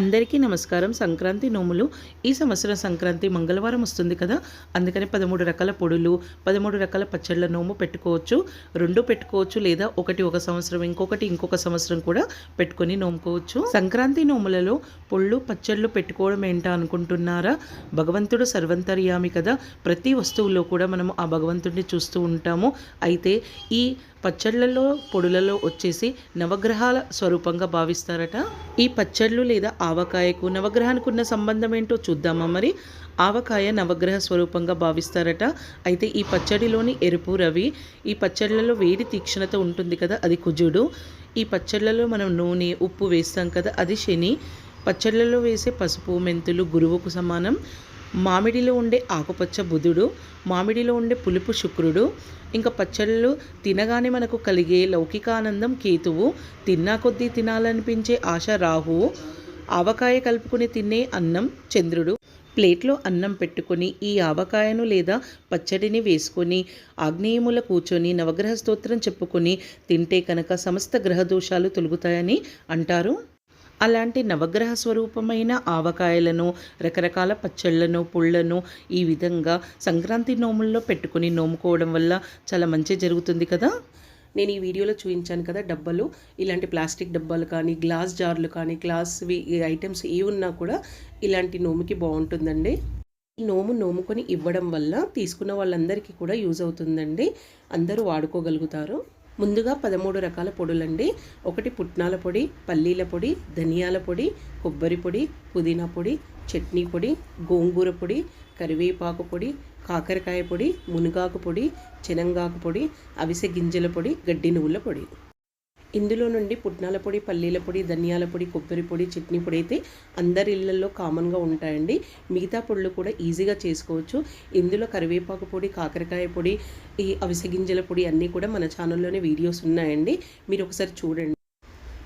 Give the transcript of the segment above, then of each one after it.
అందరికీ నమస్కారం. సంక్రాంతి నోములు ఈ సంవత్సరం సంక్రాంతి మంగళవారం వస్తుంది కదా? అందుకని పదమూడు రకాల పొడులు పదమూడు రకాల పచ్చళ్ళ నోము పెట్టుకోవచ్చు. రెండు పెట్టుకోవచ్చు లేదా ఒకటి ఒక సంవత్సరం ఇంకొకటి ఇంకొక సంవత్సరం కూడా పెట్టుకొని నోముకోవచ్చు. సంక్రాంతి నోములలో పొళ్ళు పచ్చళ్ళు పెట్టుకోవడం ఏంటా అనుకుంటున్నారా? భగవంతుడు సర్వంతర్యామి కదా? ప్రతి వస్తువులో కూడా మనం ఆ భగవంతుడిని చూస్తూ ఉంటాము. అయితే ఈ పచ్చళ్ళలో పొడులలో వచ్చేసి నవగ్రహాల స్వరూపంగా భావిస్తారట. ఈ పచ్చళ్ళు లేదా ఆవకాయకు నవగ్రహానికి ఉన్న సంబంధం ఏంటో చూద్దామా మరి? ఆవకాయ నవగ్రహ స్వరూపంగా భావిస్తారట. అయితే ఈ పచ్చడిలోని ఎరుపు రవి ఈ పచ్చళ్ళలో వేడి తీక్షణత ఉంటుంది కదా అది కుజుడు. ఈ పచ్చళ్ళలో మనం నూనె ఉప్పు వేస్తాం కదా అది శని. పచ్చళ్ళలో వేసే పసుపు మెంతులు గురువుకు సమానం. మామిడిలో ఉండే ఆకుపచ్చ బుధుడు మామిడిలో ఉండే పులుపు శుక్రుడు. ఇంకా పచ్చళ్ళు తినగానే మనకు కలిగే లౌకికానందం కేతువు. తిన్నా కొద్దీ తినాలనిపించే ఆశ రాహువు. ఆవకాయ కలుపుకుని తినే అన్నం చంద్రుడు. ప్లేట్లో అన్నం పెట్టుకొని ఈ ఆవకాయను లేదా పచ్చడిని వేసుకొని ఆగ్నేయముల కూర్చొని నవగ్రహ స్తోత్రం చెప్పుకొని తింటే కనుక సమస్త గ్రహ దోషాలు తొలుగుతాయని అంటారు. అలాంటి నవగ్రహ స్వరూపమైన ఆవకాయలను రకరకాల పచ్చళ్ళను పుళ్ళను ఈ విధంగా సంక్రాంతి నోముల్లో పెట్టుకుని నోముకోవడం వల్ల చాలా మంచి జరుగుతుంది కదా? నేను ఈ వీడియోలో చూపించాను కదా డబ్బాలు. ఇలాంటి ప్లాస్టిక్ డబ్బాలు కానీ గ్లాస్ జార్లు కానీ గ్లాస్వి ఐటమ్స్ ఏ ఉన్నా కూడా ఇలాంటి నోముకి బాగుంటుందండి. ఈ నోము నోముకొని ఇవ్వడం వల్ల తీసుకున్న వాళ్ళందరికీ కూడా యూజ్ అవుతుందండి. అందరూ వాడుకోగలుగుతారు. ముందుగా పదమూడు రకాల పొడులండి. ఒకటి పుట్నాల పొడి పల్లీల పొడి ధనియాల పొడి కొబ్బరి పొడి పుదీనా పొడి చట్నీ పొడి గోంగూర పొడి కరివేపాకు పొడి కాకరకాయ పొడి మునగాకు పొడి చెనంగాకు పొడి అవిసె గింజల పొడి గడ్డి నువ్వుల పొడి. ఇందులో నుండి పుట్నాల పొడి పల్లీల పొడి ధనియాల పొడి కొబ్బరి పొడి చట్నీ పొడి అయితే అందరి ఇళ్ళలో కామన్గా ఉంటాయండి. మిగతా పొడులు కూడా ఈజీగా చేసుకోవచ్చు. ఇందులో కరివేపాకు పొడి కాకరకాయ పొడి ఈ అవిసె గింజల పొడి అన్నీ కూడా మన ఛానల్లోనే వీడియోస్ ఉన్నాయండి. మీరు ఒకసారి చూడండి.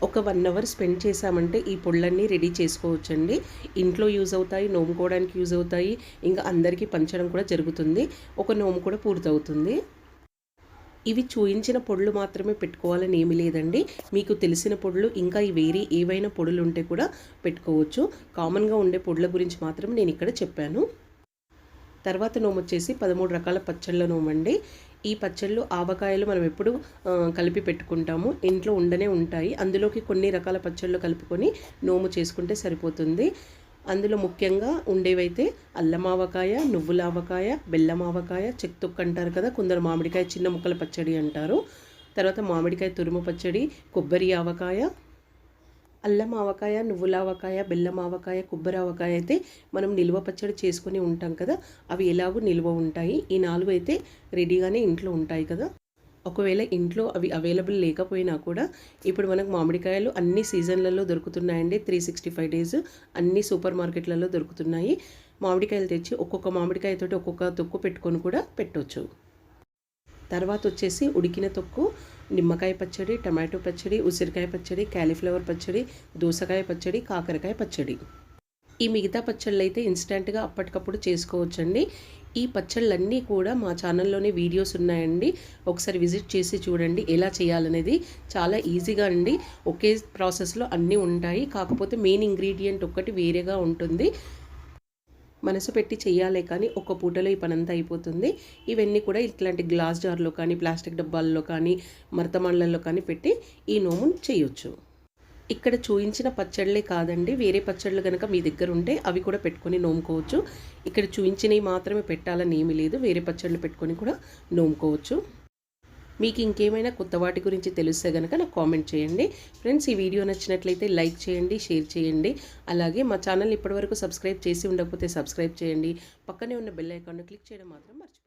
ఒక వన్ అవర్ స్పెండ్ చేసామంటే ఈ పొళ్ళన్నీ రెడీ చేసుకోవచ్చండి. ఇంట్లో యూజ్ అవుతాయి నోముకోవడానికి యూజ్ అవుతాయి ఇంకా అందరికీ పంచడం కూడా జరుగుతుంది. ఒక నోము కూడా పూర్తవుతుంది. ఇవి చూయించిన పొడులు మాత్రమే పెట్టుకోవాలని ఏమీ లేదండి. మీకు తెలిసిన పొడులు ఇంకా వేరే ఏవైనా పొడులు ఉంటే కూడా పెట్టుకోవచ్చు. కామన్గా ఉండే పొడుల గురించి మాత్రం నేను ఇక్కడ చెప్పాను. తర్వాత నోము వచ్చేసి పదమూడు రకాల పచ్చళ్ళ నోమండి. ఈ పచ్చళ్ళు ఆవకాయలు మనం ఎప్పుడు కలిపి పెట్టుకుంటాము. ఇంట్లో ఉండనే ఉంటాయి. అందులోకి కొన్ని రకాల పచ్చళ్ళు కలుపుకొని నోము చేసుకుంటే సరిపోతుంది. అందులో ముఖ్యంగా ఉండేవైతే అల్లం ఆవకాయ నువ్వుల ఆవకాయ బెల్లం ఆవకాయ చెక్తొక్కు అంటారు కదా కొందరు మామిడికాయ చిన్న ముక్కల పచ్చడి అంటారు. తర్వాత మామిడికాయ తురుము పచ్చడి కొబ్బరి ఆవకాయ అల్లం ఆవకాయ నువ్వుల ఆవకాయ బెల్లం ఆవకాయ కొబ్బరి ఆవకాయ అయితే మనం నిల్వ పచ్చడి చేసుకొని ఉంటాం కదా అవి ఎలాగో నిల్వ ఉంటాయి. ఈ నాలుగు అయితే రెడీగానే ఇంట్లో ఉంటాయి కదా. ఒకవేళ ఇంట్లో అవి అవైలబుల్ లేకపోయినా కూడా ఇప్పుడు మనకు మామిడికాయలు అన్ని సీజన్లలో దొరుకుతున్నాయండి. త్రీ సిక్స్టీ ఫైవ్ డేస్ అన్ని సూపర్ మార్కెట్లలో దొరుకుతున్నాయి. మామిడికాయలు తెచ్చి ఒక్కొక్క మామిడికాయతోటి ఒక్కొక్క తొక్కు పెట్టుకొని కూడా పెట్టవచ్చు తర్వాత వచ్చేసి ఉడికిన తొక్కు నిమ్మకాయ పచ్చడి టమాటో పచ్చడి ఉసిరికాయ పచ్చడి క్యాలీఫ్లవర్ పచ్చడి దోసకాయ పచ్చడి కాకరకాయ పచ్చడి. ఈ మిగతా పచ్చళ్ళు అయితే ఇన్స్టెంట్గా అప్పటికప్పుడు చేసుకోవచ్చండి. ఈ పచ్చళ్ళన్నీ కూడా మా ఛానల్లోనే వీడియోస్ ఉన్నాయండి. ఒకసారి విజిట్ చేసి చూడండి ఎలా చేయాలనేది. చాలా ఈజీగా అండి. ఒకే ప్రాసెస్లో అన్నీ ఉంటాయి. కాకపోతే మెయిన్ ఇంగ్రీడియంట్ ఒక్కటి వేరేగా ఉంటుంది. మనసు పెట్టి చేయాలే కానీ ఒక్క పూటలో ఈ పనంతా అయిపోతుంది. ఇవన్నీ కూడా ఇట్లాంటి గ్లాస్ జార్లో కానీ ప్లాస్టిక్ డబ్బాల్లో కానీ మరతమండలలో కానీ పెట్టి ఈ నోమును చేయొచ్చు. ఇక్కడ చూయించిన పచ్చళ్ళే కాదండి. వేరే పచ్చళ్ళు కనుక మీ దగ్గర ఉంటే అవి కూడా పెట్టుకొని నోముకోవచ్చు. ఇక్కడ చూయించినవి మాత్రమే పెట్టాలని ఏమీ లేదు. వేరే పచ్చళ్ళు పెట్టుకొని కూడా నోముకోవచ్చు. మీకు ఇంకేమైనా కొత్త వాటి గురించి తెలిస్తే కనుక నాకు కామెంట్ చేయండి. ఫ్రెండ్స్ ఈ వీడియో నచ్చినట్లయితే లైక్ చేయండి షేర్ చేయండి. అలాగే మా ఛానల్ ఇప్పటివరకు సబ్స్క్రైబ్ చేసి ఉండకపోతే సబ్స్క్రైబ్ చేయండి. పక్కనే ఉన్న బెల్ ఐకాన్ను క్లిక్ చేయడం మాత్రం మర్చిపోకండి